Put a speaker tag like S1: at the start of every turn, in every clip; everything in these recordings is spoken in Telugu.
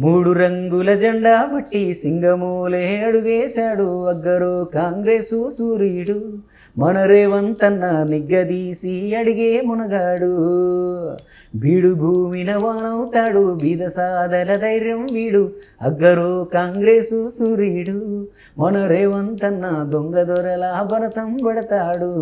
S1: మూడు రంగుల జెండా బట్టి సింగమూలే అడుగేశాడు అగ్గరు కాంగ్రెసు సూర్యుడు మన రేవంతన్న నిగ్గదీసి అడిగే మునగాడు. బీడు భూమిన వానవుతాడు బీద సాదల ధైర్యం వీడు. అగ్గరు కాంగ్రెసు సూర్యుడు మన రేవంతన్న దొంగ దొరల భరతం పడతాడు.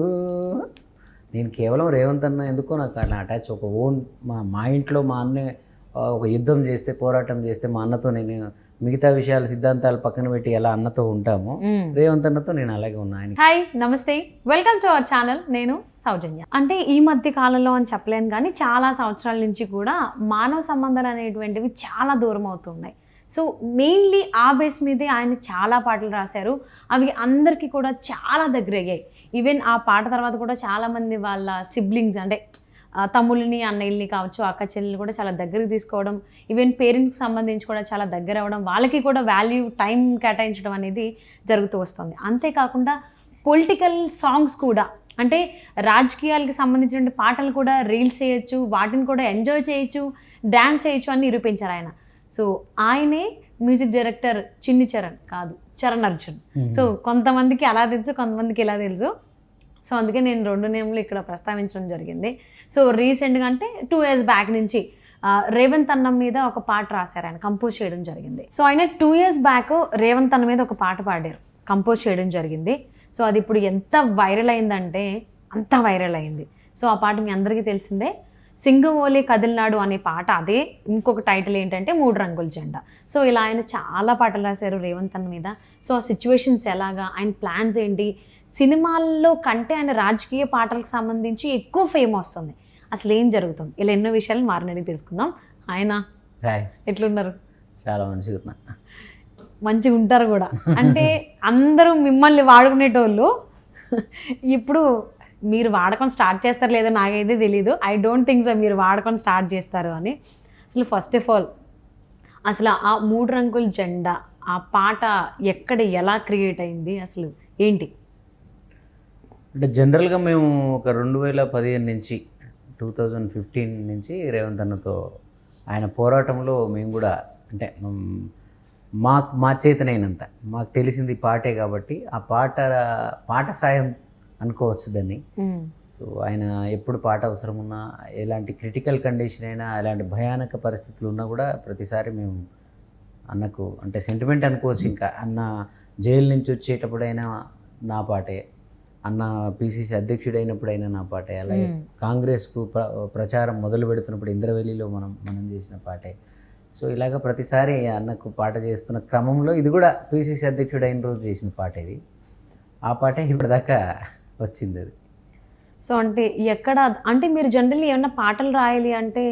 S1: నేను కేవలం రేవంత్ అన్న ఎందుకో నాకు అట్లా అటాచ్ ఒక ఓన్ మా మా ఇంట్లో మా అన్న ఒక యుద్ధం చేస్తే పోరాటం చేస్తే మా అన్నతో నేను మిగతా విషయాలు సిద్ధాంతాలు పక్కన పెట్టి ఎలా అన్నతో ఉంటామో రేవంత్ అన్నతో నేను అలాగే ఉన్నా. ఆయన
S2: హాయ్ నమస్తే. వెల్కమ్ టు అవర్ ఛానల్ నేను సౌజన్య. అంటే ఈ మధ్య కాలంలో అని చెప్పలేను కానీ చాలా సంవత్సరాల నుంచి కూడా మానవ సంబంధాలు అనేటువంటివి చాలా దూరం అవుతున్నాయి. సో మెయిన్లీ ఆ బేస్ మీదే ఆయన చాలా పాటలు రాశారు. అవి అందరికీ కూడా చాలా దగ్గర అయ్యాయి ఈవెన్ ఆ పాట తర్వాత కూడా చాలామంది వాళ్ళ సిబ్లింగ్స్ అంటే తమ్ముళ్ళని అన్నయ్యల్ని కావచ్చు అక్క చెల్లెల్ని కూడా చాలా దగ్గరికి తీసుకోవడం ఈవెన్ పేరెంట్స్కి సంబంధించి కూడా చాలా దగ్గర అవ్వడం వాళ్ళకి కూడా వాల్యూ టైం కేటాయించడం అనేది జరుగుతూ వస్తుంది. అంతేకాకుండా పొలిటికల్ సాంగ్స్ కూడా అంటే రాజకీయాలకు సంబంధించిన పాటలు కూడా రీల్స్ చేయొచ్చు వాటిని కూడా ఎంజాయ్ చేయొచ్చు డ్యాన్స్ చేయొచ్చు అని నిరూపించారు ఆయన. సో ఆయనే మ్యూజిక్ డైరెక్టర్ చిన్ని చరణ్ కాదు చరణ్ అర్జున్. సో కొంతమందికి అలా తెలుసు కొంతమందికి ఇలా తెలుసు. సో అందుకే నేను రెండు నేమ్లు ఇక్కడ ప్రస్తావించడం జరిగింది. సో రీసెంట్గా అంటే టూ ఇయర్స్ బ్యాక్ నుంచి రేవంత్ అన్న మీద ఒక పాట రాశారు ఆయన కంపోజ్ చేయడం జరిగింది. సో ఆయన టూ ఇయర్స్ బ్యాక్ రేవంత్ అన్న మీద ఒక పాట పాడారు కంపోజ్ చేయడం జరిగింది. సో అది ఇప్పుడు ఎంత వైరల్ అయిందంటే అంత వైరల్ అయింది. సో ఆ పాట మీ అందరికీ తెలిసిందే సింగమోలి కదిలినాడు అనే పాట అదే ఇంకొక టైటిల్ ఏంటంటే మూడు రంగుల జెండా. సో ఇలా ఆయన చాలా పాటలు రాశారు రేవంత్ అన్న మీద. సో ఆ సిచ్యువేషన్స్ ఎలాగా ఆయన ప్లాన్స్ ఏంటి సినిమాల్లో కంటే ఆయన రాజకీయ పాటలకు సంబంధించి ఎక్కువ ఫేమ్ వస్తుంది. అసలు ఏం జరుగుతుంది? ఇలా ఎన్నో విషయాలు మారినడి తెలుసుకుందాం. ఆయన ఎట్లున్నారు?
S1: చాలా మంచిగా ఉన్నా.
S2: మంచిగా ఉంటారు కూడా. అంటే అందరూ మిమ్మల్ని వాడుకునేటోళ్ళు. ఇప్పుడు మీరు వాడకం స్టార్ట్ చేస్తారు లేదో నాకైతే తెలియదు ఐ డోంట్ థింక్ సో మీరు వాడకం స్టార్ట్ చేస్తారు అని. అసలు ఫస్ట్ ఆఫ్ ఆల్ అసలు ఆ మూడు రంగుల జెండా ఆ పాట ఎక్కడ ఎలా క్రియేట్ అయింది? అసలు ఏంటి?
S1: అంటే జనరల్గా మేము ఒక రెండు వేల పదిహేను నుంచి టూ థౌజండ్ ఫిఫ్టీన్ నుంచి రేవంత్ అన్నతో ఆయన పోరాటంలో మేము కూడా అంటే మ్, మా చేతనైనంత. మాకు తెలిసింది పాటే కాబట్టి ఆ పాట పాట సాయం అనుకోవచ్చు దాన్ని. సో ఆయన ఎప్పుడు పాట అవసరం ఉన్నా ఎలాంటి క్రిటికల్ కండిషన్ అయినా ఎలాంటి భయానక పరిస్థితులు ఉన్నా కూడా ప్రతిసారి మేము అన్నకు అంటే సెంటిమెంట్ అనుకోవచ్చు ఇంకా. అన్న జైలు నుంచి వచ్చేటప్పుడైనా నా పాటే. అన్న పిసిసి అధ్యక్షుడైనప్పుడైనా నా పాటే. అలాగే కాంగ్రెస్కు ప్ర ప్రచారం మొదలు పెడుతున్నప్పుడు ఇంద్రవెల్లిలో మనం మనం చేసిన పాటే. సో ఇలాగ ప్రతిసారి అన్నకు పాట చేస్తున్న క్రమంలో ఇది కూడా పిసిసి అధ్యక్షుడైన రోజు చేసిన పాట ఇది. ఆ పాటే ఇప్పటిదాకా వచ్చింది అది.
S2: సో అంటే ఎక్కడ అంటే మీరు జనరల్లీ ఏమన్నా పాటలు రాయాలి అంటే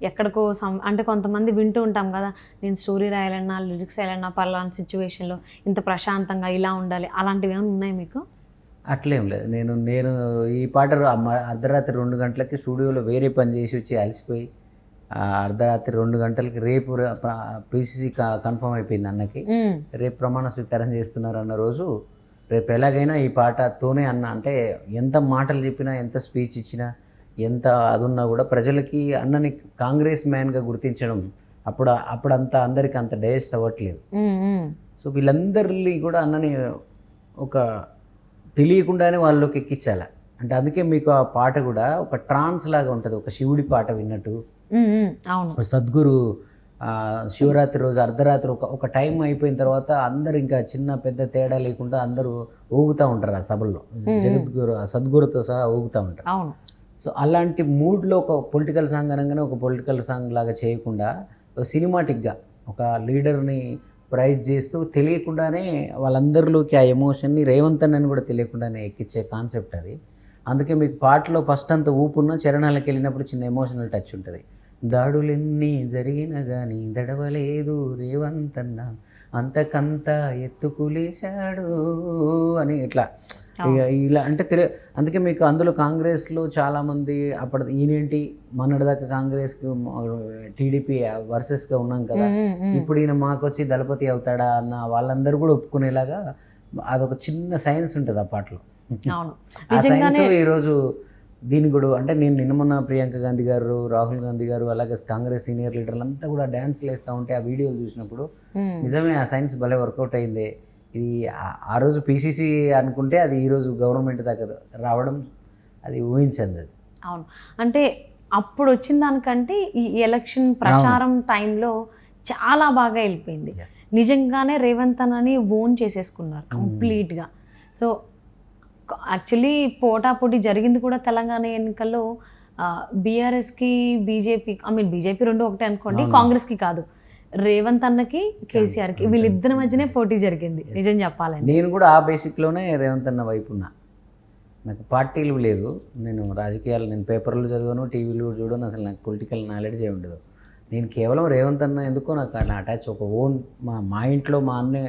S2: ఎక్కడికో సం అంటే కొంతమంది వింటూ ఉంటాం కదా నేను స్టోరీ రాయాలన్నా లిరిక్స్ రాయాలన్నా పలానా సిచ్యువేషన్లో ఇంత ప్రశాంతంగా ఇలా ఉండాలి అలాంటివి ఏమైనా ఉన్నాయి మీకు?
S1: అట్లేం లేదు నేను నేను ఈ పాట అర్ధరాత్రి రెండు గంటలకి స్టూడియోలో వేరే పని చేసి వచ్చి అలసిపోయి అర్ధరాత్రి రెండు గంటలకి రేపు పీసీసీ కన్ఫర్మ్ అయిపోయింది అన్నకి. రేపు ప్రమాణ స్వీకారం చేస్తున్నారు అన్న రోజు రేపు ఎలాగైనా ఈ పాటతోనే అన్న అంటే ఎంత మాటలు చెప్పినా ఎంత స్పీచ్ ఇచ్చినా ఎంత అదున్నా కూడా ప్రజలకి అన్నని కాంగ్రెస్ మ్యాన్గా గుర్తించడం అప్పుడు అప్పుడు అంత అందరికి అంత డైజెస్ట్ అవ్వట్లేదు. సో వీళ్ళందరినీ కూడా అన్నని ఒక తెలియకుండానే వాళ్ళలోకి ఎక్కించాల. అంటే అందుకే మీకు ఆ పాట కూడా ఒక ట్రాన్స్ లాగా ఉంటుంది. ఒక శివుడి పాట విన్నట్టు.
S2: అవును.
S1: సద్గురు శివరాత్రి రోజు అర్ధరాత్రి ఒక ఒక టైం అయిపోయిన తర్వాత అందరు ఇంకా చిన్న పెద్ద తేడా లేకుండా అందరూ ఊగుతూ ఉంటారు ఆ సభల్లో. జగద్గురు సద్గురుతో సహా ఊగుతూ ఉంటారు.
S2: అవును.
S1: సో అలాంటి మూడ్లో ఒక పొలిటికల్ సాంగ్ అనగానే ఒక పొలిటికల్ సాంగ్ లాగా చేయకుండా సినిమాటిక్గా ఒక లీడర్ని ప్రైజ్ చేస్తూ తెలియకుండానే వాళ్ళందరిలోకి ఆ ఎమోషన్ని రేవంత్ అని కూడా తెలియకుండానే ఎక్కించే కాన్సెప్ట్ అది. అందుకే మీకు పాటలో ఫస్ట్ అంత ఊపున్న చరణాలకు వెళ్ళినప్పుడు చిన్న ఎమోషనల్ టచ్ ఉంటుంది. దాడులెన్ని జరిగినా కానీ దడవలేదు రేవంతన్న. అంతకంత ఎత్తుకులేశాడు అని ఇట్లా. ఇలా అంటే తెలి అందుకే మీకు అందులో కాంగ్రెస్లో చాలామంది అప్పటి ఈయనేంటి? మొన్నటిదాకా కాంగ్రెస్కి టీడీపీ వర్సెస్గా ఉన్నాం కదా. ఇప్పుడు ఈయన మాకు వచ్చి దళపతి అవుతాడా అన్న వాళ్ళందరూ కూడా ఒప్పుకునేలాగా అదొక చిన్న సైన్స్ ఉంటుంది ఆ పాటలో.
S2: అవును.
S1: ఆ సైన్స్ ఈరోజు దీనికి కూడా అంటే నేను నిన్న మొన్న ప్రియాంక గాంధీ గారు రాహుల్ గాంధీ గారు అలాగే కాంగ్రెస్ సీనియర్ లీడర్లు అంతా కూడా డ్యాన్స్లు వేస్తూ ఉంటే ఆ వీడియోలు చూసినప్పుడు. నిజమే ఆ సైన్స్ భలే వర్కౌట్ అయింది. ఇది ఆ- రోజు పీసీసీ అనుకుంటే అది ఈరోజు గవర్నమెంట్ దాకా రావడం అది ఊహించింది అది.
S2: అవును. అంటే అప్పుడు వచ్చిన దానికంటే ఈ ఎలక్షన్ ప్రచారం టైంలో చాలా బాగా వెళ్ళిపోయింది. నిజంగానే రేవంత్ అని ఓన్ చేసేసుకున్నారు కంప్లీట్గా. సో యాక్చువల్లీ పోటాపోటీ జరిగింది కూడా తెలంగాణ ఎన్నికల్లో బీఆర్ఎస్కి బీజేపీ ఐ మీన్ బీజేపీ రెండు ఒకటే అనుకోండి కాంగ్రెస్కి కాదు. రేవంత్ అన్నకి కేసీఆర్కి వీళ్ళిద్దరి మధ్యనే పోటీ జరిగింది నిజం చెప్పాలండి
S1: నేను కూడా ఆ బేసిక్లోనే రేవంత్ అన్న వైపు ఉన్నా. నాకు పార్టీలు లేదు నేను రాజకీయాలు నేను పేపర్లు చదివాను టీవీలు కూడా చూడను అసలు నాకు పొలిటికల్ నాలెడ్జ్ ఏ ఉండదు. నేను కేవలం రేవంత్ అన్న ఎందుకో నాకు అట్లా అటాచ్ ఒక ఓన్ మా మా ఇంట్లో మా అన్నే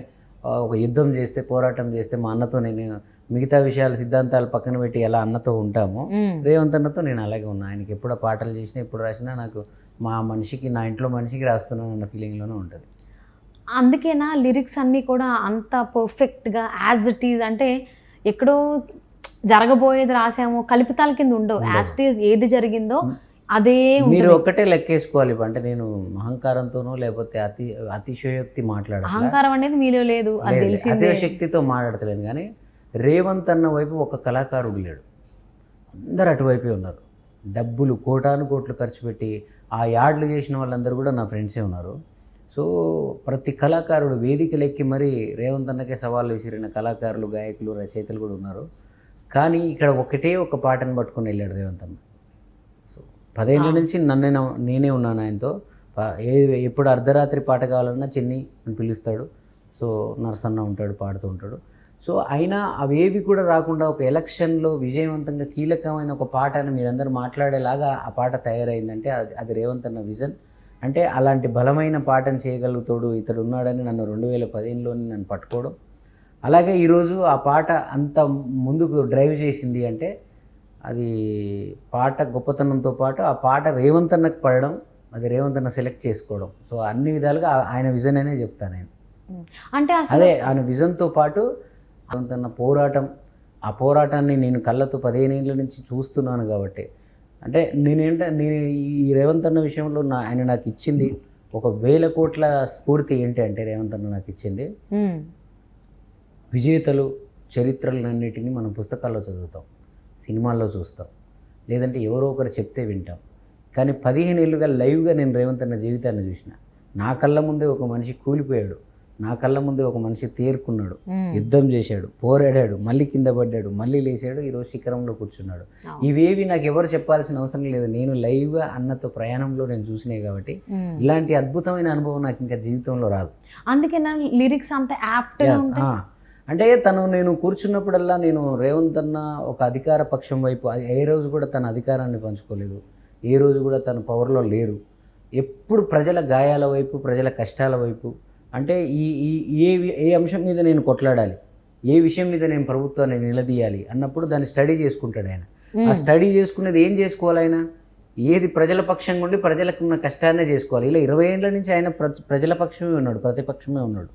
S1: ఒక యుద్ధం చేస్తే పోరాటం చేస్తే మా అన్నతో నేను మిగతా విషయాలు సిద్ధాంతాలు పక్కన పెట్టి ఎలా అన్నతో ఉంటామో. రేవంత్ అన్నతో నేను అలాగే ఉన్నా. ఆయనకి ఎప్పుడు పాటలు చేసినా ఎప్పుడు రాసినా నాకు మా మనిషికి నా ఇంట్లో మనిషికి రాస్తున్నాను అన్న ఫీలింగ్లోనే ఉంటుంది.
S2: అందుకేనా లిరిక్స్ అన్నీ కూడా అంత పర్ఫెక్ట్గా యాజ్ ఇట్ ఈజ్ అంటే ఎక్కడో జరగబోయేది రాసామో కల్పితాల కింద ఉండవు. యాజ్ ఇట్ ఈజ్ ఏది జరిగిందో అదే
S1: మీరు ఒక్కటే లెక్కేసుకోవాలి. అంటే నేను అహంకారంతోనో లేకపోతే అతి అతిశయోక్తి మాట్లాడాలి
S2: అహంకారం అనేది మీలో లేదు అది తెలిసిందే.
S1: శక్తితో మాట్లాడతలేను. కానీ రేవంత్ అన్న వైపు ఒక కళాకారుడు లేడు. అందరు అటువైపే ఉన్నారు. డబ్బులు కోటాను కోట్లు ఖర్చు పెట్టి ఆ యాడ్లు చేసిన వాళ్ళందరూ కూడా నా ఫ్రెండ్సే ఉన్నారు. సో ప్రతి కళాకారుడు వేదికలెక్కి మరీ రేవంత్ అన్నకే సవాళ్ళు విసిరిన కళాకారులు గాయకులు రచయితలు కూడా ఉన్నారు. కానీ ఇక్కడ ఒకటే ఒక పాటను పట్టుకొని వెళ్ళాడు రేవంత్ అన్న. సో పదేళ్ళ నుంచి నన్నే నేనే ఉన్నాను ఆయనతో. ఏ ఎప్పుడు అర్ధరాత్రి పాట కావాలన్నా చిన్ని అని పిలుస్తాడు. సో నరసన్న ఉంటాడు పాడుతూ ఉంటాడు. సో అయినా అవేవి కూడా రాకుండా ఒక ఎలక్షన్లో విజయవంతంగా కీలకమైన ఒక పాటను మీరందరూ మాట్లాడేలాగా ఆ పాట తయారైందంటే అది అది రేవంత్ అన్న విజన్. అంటే అలాంటి బలమైన పాటను చేయగలుగుతాడు ఇతడు ఉన్నాడని నన్ను రెండు వేల పదిహేనులోని నన్ను పట్టుకోవడం. అలాగే ఈరోజు ఆ పాట అంత ముందుకు డ్రైవ్ చేసింది అంటే అది పాట గొప్పతనంతో పాటు ఆ పాట రేవంత్ అన్నకు పడడం అది రేవంత్ అన్న సెలెక్ట్ చేసుకోవడం. సో అన్ని విధాలుగా ఆయన విజన్ అనే చెప్తాను నేను.
S2: అంటే
S1: అదే ఆయన విజన్తో పాటు రేవంత్ అన్న పోరాటం ఆ పోరాటాన్ని నేను కళ్ళతో పదిహేను ఏళ్ళ నుంచి చూస్తున్నాను కాబట్టి. అంటే నేనేంట నేను ఈ రేవంత్ అన్న విషయంలో నా ఆయన నాకు ఇచ్చింది ఒక వేల కోట్ల స్ఫూర్తి ఏంటి అంటే రేవంత్ అన్న నాకు ఇచ్చింది. విజేతలు చరిత్రలన్నిటినీ మనం పుస్తకాల్లో చదువుతాం సినిమాల్లో చూస్తాం లేదంటే ఎవరో ఒకరు చెప్తే వింటాం. కానీ పదిహేను ఏళ్ళుగా లైవ్గా నేను రేవంత్ అన్న జీవితాన్ని చూసిన. నా కళ్ళ ముందే ఒక మనిషి కూలిపోయాడు. నా కళ్ళ ముందే ఒక మనిషి తేరుకున్నాడు. యుద్ధం చేశాడు పోరాడాడు మళ్ళీ కింద పడ్డాడు మళ్ళీ లేచాడు ఈరోజు శిఖరంలో కూర్చున్నాడు. ఇవేవి నాకు ఎవరు చెప్పాల్సిన అవసరం లేదు నేను లైవ్గా అన్నతో ప్రయాణంలో నేను చూసినాయి కాబట్టి. ఇలాంటి అద్భుతమైన అనుభవం నాకు ఇంకా జీవితంలో రాదు
S2: అందుకే నా లిరిక్స్ అంత
S1: ఆ. అంటే తను నేను కూర్చున్నప్పుడల్లా నేను రేవంత్ అన్న ఒక అధికార పక్షం వైపు ఏ రోజు కూడా తన అధికారాన్ని పంచుకోలేదు ఏ రోజు కూడా తన పవర్లో లేరు ఎప్పుడు ప్రజల గాయాల వైపు ప్రజల కష్టాల వైపు అంటే ఈ ఏ ఏ అంశం మీద నేను కొట్లాడాలి? ఏ విషయం మీద నేను ప్రభుత్వాన్ని నిలదీయాలి? అన్నప్పుడు దాన్ని స్టడీ చేసుకుంటాడు ఆయన. ఆ స్టడీ చేసుకునేది ఏం చేసుకోవాలి ఆయన? ఏది ప్రజల పక్షంగా ఉండి ప్రజలకు ఉన్న కష్టాన్నే చేసుకోవాలి. ఇలా ఇరవై ఏళ్ళ నుంచి ఆయన ప్ర- ప్రజల పక్షమే ఉన్నాడు ప్రతిపక్షమే ఉన్నాడు.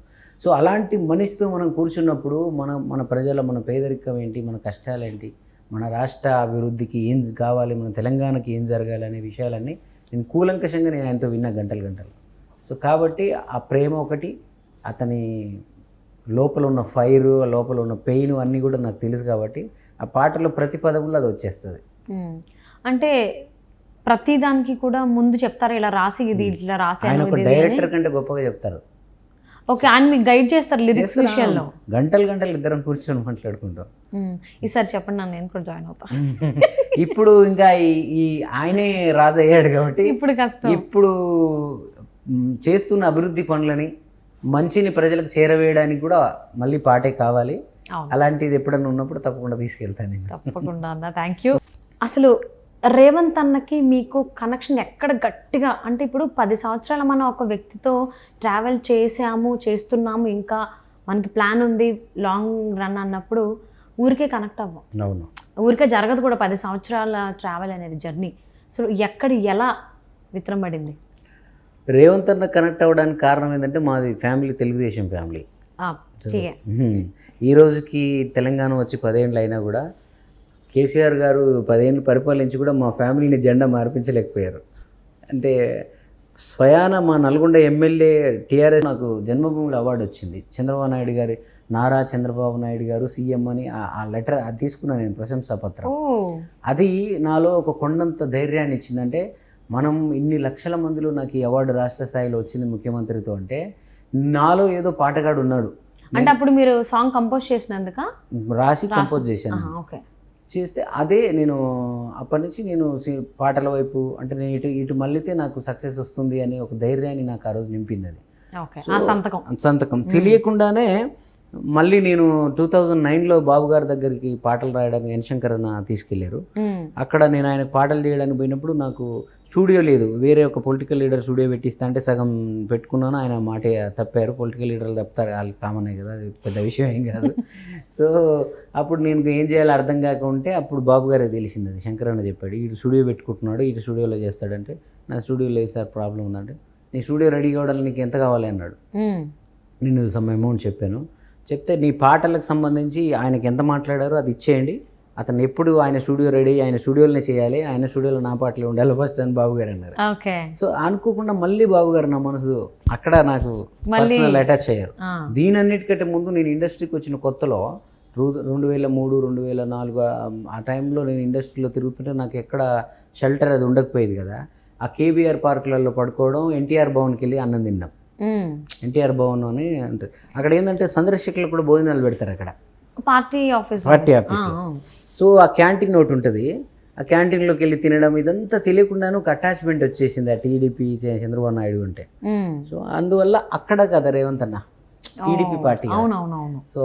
S1: సో అలాంటి మనిషితో మనం కూర్చున్నప్పుడు మన మన ప్రజల మన పేదరికం ఏంటి? మన కష్టాలేంటి? మన రాష్ట్ర అభివృద్ధికి ఏం కావాలి? మన తెలంగాణకి ఏం జరగాలి? అనే విషయాలన్నీ నేను కూలంకషంగా నేను ఆయనతో విన్నా గంటలు గంటలు. సో కాబట్టి ఆ ప్రేమ ఒకటి అతని లోపల ఉన్న ఫైర్ లోపల ఉన్న పెయిన్ అన్నీ కూడా నాకు తెలుసు కాబట్టి ఆ పాటలో ప్రతి పదంలో అది వచ్చేస్తుంది.
S2: అంటే ప్రతి దానికి కూడా ముందు చెప్తారు? ఇలా రాసి ఇది ఇట్లా
S1: ఒక డైరెక్టర్ కంటే గొప్పగా చెప్తారు.
S2: ఓకే ఆయన మీకు గైడ్ చేస్తారు లిరిక్స్ విషయంలో
S1: గంటలు గంటలు ఇద్దరం కూర్చొని మాట్లాడుకుంటాం.
S2: ఈసారి చెప్పండి నన్ను నేను కూడా జాయిన్ అవుతా.
S1: ఇప్పుడు ఇంకా ఈ ఆయనే రాజు అయ్యాడు కాబట్టి
S2: ఇప్పుడు కష్టం.
S1: ఇప్పుడు చేస్తున్న అభివృద్ధి పనులని మంచిని ప్రజలకు చేరవేయడానికి కూడా మళ్ళీ పాటే కావాలి. అలాంటిది ఎప్పుడన్నా ఉన్నప్పుడు తప్పకుండా తీసుకెళ్తాను నేను.
S2: తప్పకుండా అన్న. థ్యాంక్ యూ అసలు రేవంత్ అన్నకి మీకు కనెక్షన్ ఎక్కడ గట్టిగా? అంటే ఇప్పుడు పది సంవత్సరాల మనం ఒక వ్యక్తితో ట్రావెల్ చేసాము చేస్తున్నాము ఇంకా మనకి ప్లాన్ ఉంది లాంగ్ రన్ అన్నప్పుడు ఊరికే కనెక్ట్ అవ్వం.
S1: అవును.
S2: ఊరికే జరగదు కూడా పది సంవత్సరాల ట్రావెల్ అనేది జర్నీ సో ఎక్కడ ఎలా విత్రంబడింది?
S1: రేవంత్ అన్న కనెక్ట్ అవ్వడానికి కారణం ఏంటంటే మాది ఫ్యామిలీ తెలుగుదేశం ఫ్యామిలీ. ఈ రోజుకి తెలంగాణ వచ్చి పదేళ్ళు అయినా కూడా కేసీఆర్ గారు పదేళ్ళు పరిపాలించి కూడా మా ఫ్యామిలీని జెండా మార్పించలేకపోయారు. అంటే స్వయాన మా నల్గొండ ఎమ్మెల్యే టీఆర్ఎస్ నాకు జన్మభూముల అవార్డు వచ్చింది. చంద్రబాబు నాయుడు గారి నారా చంద్రబాబు నాయుడు గారు సీఎం అని ఆ- లెటర్ అది తీసుకున్నాను నేను ప్రశంసా పత్రం
S2: ఓ.
S1: అది నాలో ఒక కొండంత ధైర్యాన్ని ఇచ్చిందంటే మనం ఇన్ని లక్షల మందిలో నాకు ఈ అవార్డు రాష్ట్ర స్థాయిలో వచ్చింది ముఖ్యమంత్రితో అంటే నాలో ఏదో పాటగాడు ఉన్నాడు.
S2: అంటే అప్పుడు మీరు సాంగ్ కంపోజ్ చేసినందుక?
S1: రాసి కంపోజ్ చేశాను.
S2: ఓకే.
S1: చేస్తే అదే నేను అప్పటి నుంచి నేను పాటల వైపు అంటే నేను ఇటు ఇటు మళ్ళీతే నాకు సక్సెస్ వస్తుంది అని ఒక ధైర్యాన్ని నాకు ఆ రోజు నింపింది అది.
S2: సంతకం.
S1: సంతకం. తెలియకుండానే మళ్ళీ నేను టూ థౌజండ్ నైన్లో బాబు గారి దగ్గరికి పాటలు రాయడానికి ఎన్ శంకర్ అన్న
S2: తీసుకెళ్ళారు.
S1: అక్కడ నేను ఆయన పాటలు చేయడానికి పోయినప్పుడు నాకు స్టూడియో లేదు. వేరే ఒక పొలిటికల్ లీడర్ స్టూడియో పెట్టిస్తా అంటే సగం పెట్టుకున్నాను. ఆయన మాట తప్పారు. పొలిటికల్ లీడర్లు తప్పుతారు. వాళ్ళు కామనే కదా. అది పెద్ద విషయం ఏం కాదు. సో అప్పుడు నేను ఏం చేయాలో అర్థం కాక ఉంటే అప్పుడు బాబు గారే తెలిసింది అది. శంకర్ అన్న చెప్పాడు ఇటు స్టూడియో పెట్టుకుంటున్నాడు. ఇటు స్టూడియోలో చేస్తాడంటే నా స్టూడియో లేదు సార్ ప్రాబ్లం ఉందంటే నీ స్టూడియో రెడీ కావడానికి నీకు ఎంత కావాలి? అన్నాడు. నేను సమ్ అమౌంట్ చెప్పాను. చెప్తే నీ పాటలకు సంబంధించి ఆయనకి ఎంత మాట్లాడారో అది ఇచ్చేయండి. అతను ఎప్పుడు ఆయన స్టూడియో రెడీ ఆయన స్టూడియోలోనే చేయాలి. ఆయన స్టూడియోలో నా పాటలు ఉండాలి. ఫస్ట్ అని బాబు గారు అన్నారు. సో అనుకోకుండా మళ్ళీ బాబు గారు నా మనసు అక్కడ నాకు పర్సనల్ అటాచ్ అయ్యారు. దీని అన్నిటికంటే ముందు నేను ఇండస్ట్రీకి వచ్చిన కొత్తలో రెండు వేల మూడు రెండు వేల నాలుగు ఆ- టైంలో నేను ఇండస్ట్రీలో తిరుగుతుంటే నాకు ఎక్కడ షెల్టర్ అది ఉండకపోయేది కదా. ఆ కేబీఆర్ పార్కులలో పడుకోవడం ఎన్టీఆర్ భవన్కి వెళ్ళి అన్నం తిన్నాం. ఎన్టీఆర్ భవన్ అని ఉంటుంది అక్కడ ఏంటంటే సందర్శకులు కూడా భోజనాలు పెడతారు అక్కడ.
S2: పార్టీ ఆఫీస్
S1: పార్టీ ఆఫీస్లో సో ఆ క్యాంటీన్ ఒకటి ఉంటుంది. ఆ క్యాంటీన్లోకి వెళ్ళి తినడం ఇదంతా తెలియకుండానే ఒక అటాచ్మెంట్ వచ్చేసింది. ఆ టీడీపీ చంద్రబాబు నాయుడు ఉంటే
S2: మ్మ్.
S1: సో అందువల్ల అక్కడ కదా రేవంత్ అన్న. టీడీపీ పార్టీ సో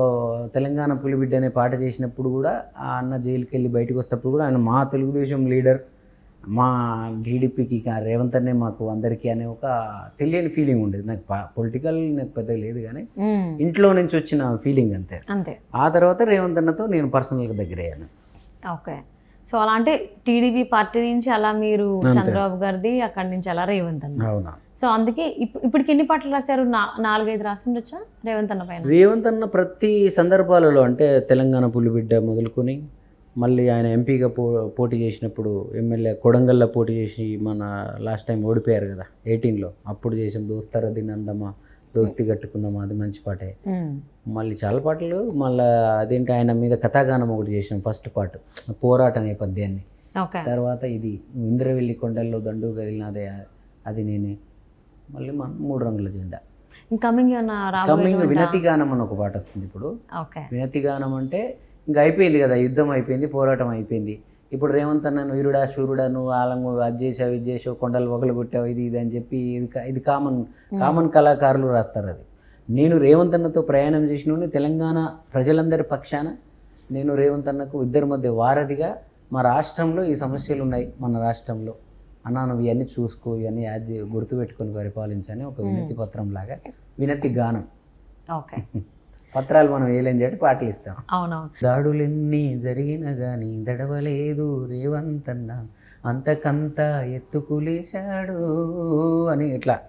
S1: తెలంగాణ పులిబిడ్డ అనే పాట చేసినప్పుడు కూడా ఆ అన్న జైలుకి వెళ్ళి బయటకు వస్తప్పుడు కూడా ఆయన మా తెలుగుదేశం లీడర్ మా టీడీపీకి రేవంత్ అనే మాకు అందరికీ అనే ఒక తెలియని ఫీలింగ్ ఉండేది. నాకు పొలిటికల్ నాకు పెద్దగా లేదు కానీ. ఇంట్లో నుంచి వచ్చిన ఫీలింగ్ అంతే.
S2: అంతే.
S1: ఆ తర్వాత రేవంత్ అన్నతో నేను పర్సనల్గా దగ్గర అయ్యాను
S2: ఓకే. సో అలా అంటే టీడీపీ పార్టీ నుంచి అలా మీరు చంద్రబాబు గారిది అక్కడి నుంచి అలా రేవంత్ అన్న. సో అందుకే ఇప్- ఇప్పటికి ఎన్ని పాటలు రాశారు? నాలుగైదు రాసి ఉండొచ్చా? రేవంత్ అన్న పైన.
S1: రేవంత్ అన్న ప్రతి సందర్భాలలో అంటే తెలంగాణ పులిబిడ్డ మొదలుకొని మళ్ళీ ఆయన ఎంపీగా పో పోటీ చేసినప్పుడు ఎమ్మెల్యే కొడంగల్లో పోటీ చేసి మన లాస్ట్ టైం ఓడిపోయారు కదా ఎయిటీన్లో. అప్పుడు చేసాం దోస్తారా దినందమా దోస్తి కట్టుకుందామా అది మంచి పాటే.
S2: మళ్ళీ
S1: చాలా పాటలు మళ్ళీ అదేంటి ఆయన మీద కథాగానం ఒకటి చేసాం ఫస్ట్ పార్ట్ పోరాట నేపథ్యాన్ని. తర్వాత ఇది ఇంద్రవెల్లి కొండల్లో దండు కదిలినదే అది నేనే. మళ్ళీ మనం మూడు రంగుల జెండా.
S2: కమింగ్ ఏమన్నా రాబోయే
S1: కమ్మింగ్ వినతి గానం అని ఒక పాట వస్తుంది ఇప్పుడు.
S2: ఓకే.
S1: వినతి గానం అంటే ఇంకా అయిపోయింది కదా యుద్ధం అయిపోయింది పోరాటం అయిపోయింది. ఇప్పుడు రేవంత్ అన్న నువ్వు వీరుడా శూరుడా నువ్వు ఆలంగు అది చేసావు ఇది చేసావు కొండలు వగలు కొట్టావు ఇది ఇది అని చెప్పి ఇది ఇది కామన్ కామన్ కళాకారులు రాస్తారు అది. నేను రేవంత్ అన్నతో ప్రయాణం చేసిన తెలంగాణ ప్రజలందరి పక్షాన నేను రేవంత్ అన్నకు ఇద్దరి మధ్య వారధిగా మా రాష్ట్రంలో ఈ సమస్యలు ఉన్నాయి మన రాష్ట్రంలో. అన్నా నువ్వు ఇవన్నీ చూసుకో ఇవన్నీ యాడ్ చే గుర్తుపెట్టుకొని పరిపాలించని ఒక వినతి పత్రం లాగా వినతి గానం.
S2: ఓకే.
S1: పత్రాలు మనం ఏలేం చేయడం పాటలు ఇస్తాం.
S2: అవునవును.
S1: దాడులెన్ని జరిగిన గాని దడవలేదు రేవంతన్న అంతకంత ఎత్తుకులేశాడు అని ఇట్లా.